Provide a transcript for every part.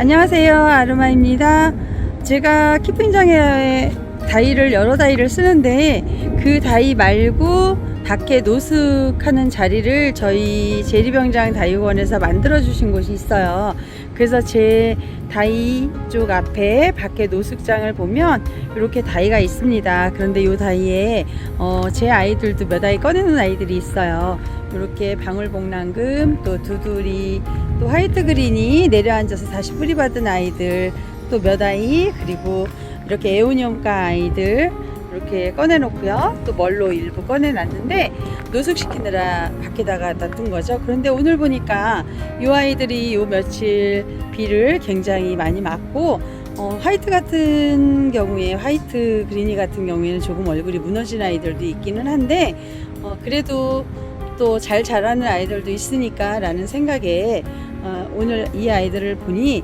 안녕하세요. 아르마입니다. 제가 키핑장에 다이를 여러 다이를 쓰는데 그 다이 말고 밖에 노숙하는 자리를 저희 제리병장 다이원에서 만들어 주신 곳이 있어요 그래서 제 다이 쪽 앞에 밖에 노숙장을 보면 이렇게 다이가 있습니다. 그런데 이 다이에 어, 제 아이들도 몇 아이 꺼내는 아이들이 있어요. 이렇게 방울복랑금 또 두두리 또 화이트 그린이 내려앉아서 다시 뿌리받은 아이들 또 몇 아이 그리고 이렇게 에오니엄가 아이들 이렇게 꺼내놓고요. 또 멀로 일부 꺼내놨는데 노숙시키느라 밖에다가 놔둔 거죠. 그런데 오늘 보니까 이 아이들이 요 며칠 비를 굉장히 많이 맞고 어, 화이트 같은 경우에 화이트 그린이 같은 경우에는 조금 얼굴이 무너진 아이들도 있기는 한데 어, 그래도 또 잘 자라는 아이들도 있으니까 라는 생각에 어, 오늘 이 아이들을 보니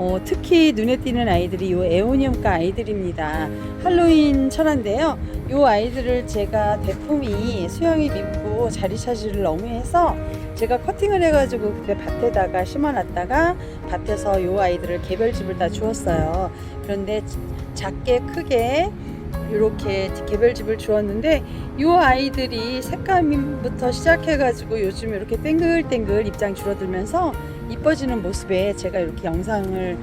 어, 특히 눈에 띄는 아이들이 요 에오니엄과 아이들입니다. 할로윈 철화인데요. 요 아이들을 제가 대품이 수영이 밉고 자리 차지를 너무 해서 제가 커팅을 해가지고 그때 밭에다가 심어놨다가 밭에서 요 아이들을 개별집을 다 주었어요. 그런데 작게 크게 이렇게 개별집을 주었는데 이 아이들이 색감부터 시작해가지고 요즘 이렇게 땡글땡글 입장 줄어들면서 이뻐지는 모습에 제가 이렇게 영상을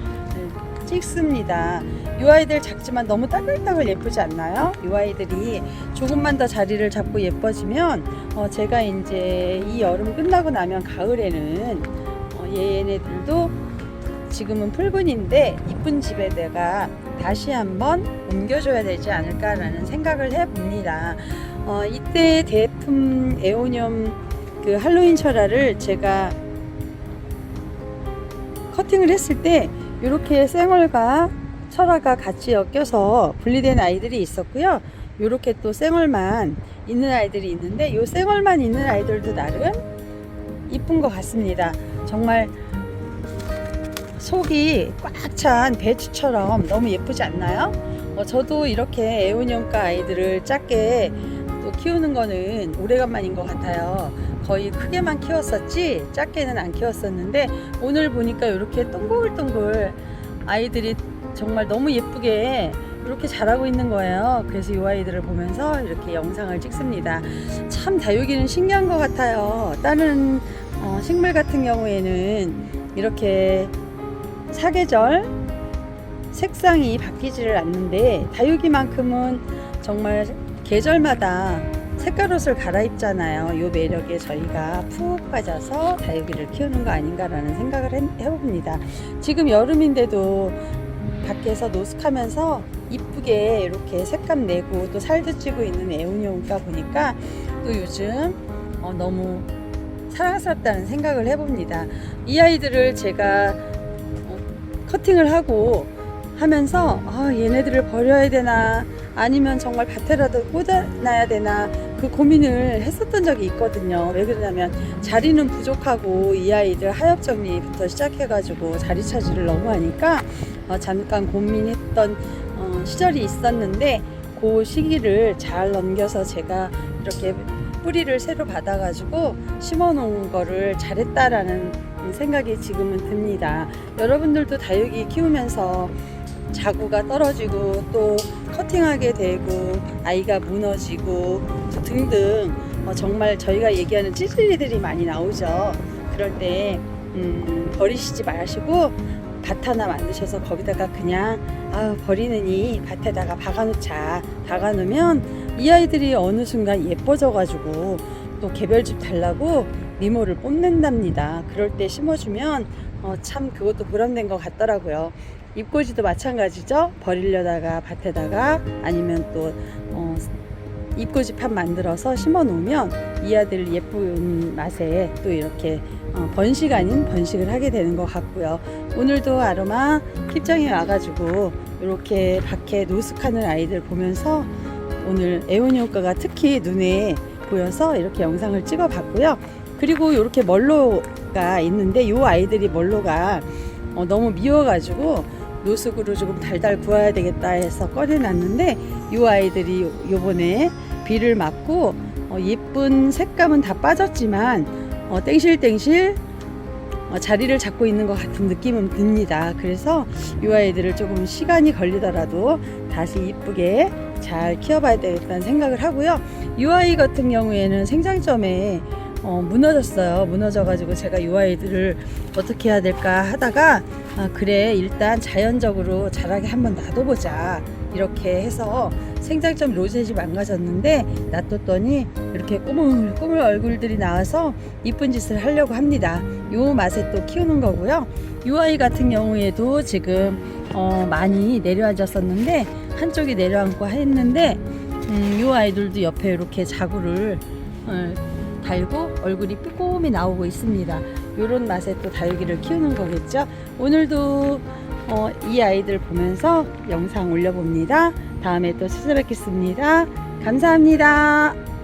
찍습니다. 이 아이들 작지만 너무 따글따글 예쁘지 않나요? 이 아이들이 조금만 더 자리를 잡고 예뻐지면 어, 제가 이제 이 여름 끝나고 나면 가을에는 어, 얘네들도 지금은 풀분인데 이쁜 집에 내가 다시 한번 옮겨줘야 되지 않을까라는 생각을 해봅니다. 어, 이때 대품 에오니엄 그 할로윈 철화를 제가 커팅을 했을 때 이렇게 쌩얼과 철화가 같이 엮여서 분리된 아이들이 있었고요. 이렇게 또 쌩얼만 있는 아이들이 있는데 이 쌩얼만 있는 아이들도 나름 이쁜 것 같습니다. 정말 속이 꽉 찬 배추처럼 너무 예쁘지 않나요? 어, 저도 이렇게 애운형가 아이들을 작게 또 키우는 거는 오래간만인 것 같아요. 거의 크게만 키웠었지 작게는 안 키웠었는데 오늘 보니까 이렇게 동글동글 아이들이 정말 너무 예쁘게 이렇게 자라고 있는 거예요. 그래서 이 아이들을 보면서 이렇게 영상을 찍습니다. 참 다육이는 신기한 것 같아요. 다른 어, 식물 같은 경우에는 이렇게 사계절 색상이 바뀌지를 않는데 다육이만큼은 정말 계절마다 색깔 옷을 갈아입잖아요. 요 매력에 저희가 푹 빠져서 다육이를 키우는 거 아닌가라는 생각을 해- 해봅니다. 지금 여름인데도 밖에서 노숙하면서 이쁘게 이렇게 색감 내고 또 살도 찌고 있는 애운용가 보니까 또 요즘 어, 너무 사랑스럽다는 생각을 해봅니다. 이 아이들을 제가 어, 커팅을 하고 하면서 아, 얘네들을 버려야 되나 아니면 정말 밭에라도 꽂아놔야 되나 그 고민을 했었던 적이 있거든요. 왜 그러냐면 자리는 부족하고 이 아이들 하엽 정리부터 시작해가지고 자리 차지를 너무 하니까 어, 잠깐 고민했던 어, 시절이 있었는데 그 시기를 잘 넘겨서 제가 이렇게 뿌리를 새로 받아가지고 심어놓은 거를 잘했다라는 생각이 지금은 듭니다. 여러분들도 다육이 키우면서 자구가 떨어지고 또 커팅하게 되고 아이가 무너지고 또 등등 어, 정말 저희가 얘기하는 찌질이들이 많이 나오죠. 그럴 때 음, 버리시지 마시고 밭 하나 만드셔서 거기다가 그냥 아, 버리느니 밭에다가 박아놓자. 박아놓으면 이 아이들이 어느 순간 예뻐져가지고 또 개별집 달라고 미모를 뽐낸답니다. 그럴 때 심어주면 어, 참 그것도 보람된 것 같더라고요. 입꼬지도 마찬가지죠. 버리려다가 밭에다가 아니면 또 어, 입꼬지 판 만들어서 심어 놓으면 이 아들 예쁜 맛에 또 이렇게 어, 번식 아닌 번식을 하게 되는 것 같고요. 오늘도 아로마 킵장에 와가지고 이렇게 밖에 노숙하는 아이들 보면서 오늘 애원이 효과가 특히 눈에 보여서 이렇게 영상을 찍어 봤고요. 그리고 이렇게 멀로가 있는데 이 아이들이 멀로가 어, 너무 미워가지고 노숙으로 조금 달달 구워야 되겠다 해서 꺼내놨는데 이 아이들이 요- 요번에 비를 맞고 어, 예쁜 색감은 다 빠졌지만 어, 땡실땡실 어, 자리를 잡고 있는 것 같은 느낌은 듭니다. 그래서 이 아이들을 조금 시간이 걸리더라도 다시 이쁘게 잘 키워봐야 되겠다는 생각을 하고요. 이 아이 같은 경우에는 생장점에 어, 무너졌어요. 무너져가지고 제가 이 아이들을 어떻게 해야 될까 하다가 아, 그래 일단 자연적으로 자라게 한번 놔둬보자 이렇게 해서 생장점 로zet이 망가졌는데 놔뒀더니 이렇게 꾸물 꾸물 얼굴들이 나와서 이쁜 짓을 하려고 합니다. 요 맛에 또 키우는 거고요. 이 아이 같은 경우에도 지금 어, 많이 내려앉았었는데 한쪽이 내려앉고 했는데 음, 이 아이들도 옆에 이렇게 자구를 어, 달고 얼굴이 빼꼼히 나오고 있습니다. 이런 맛에 또 다육이를 키우는 거겠죠. 오늘도 어, 이 아이들 보면서 영상 올려봅니다. 다음에 또 찾아뵙겠습니다. 감사합니다.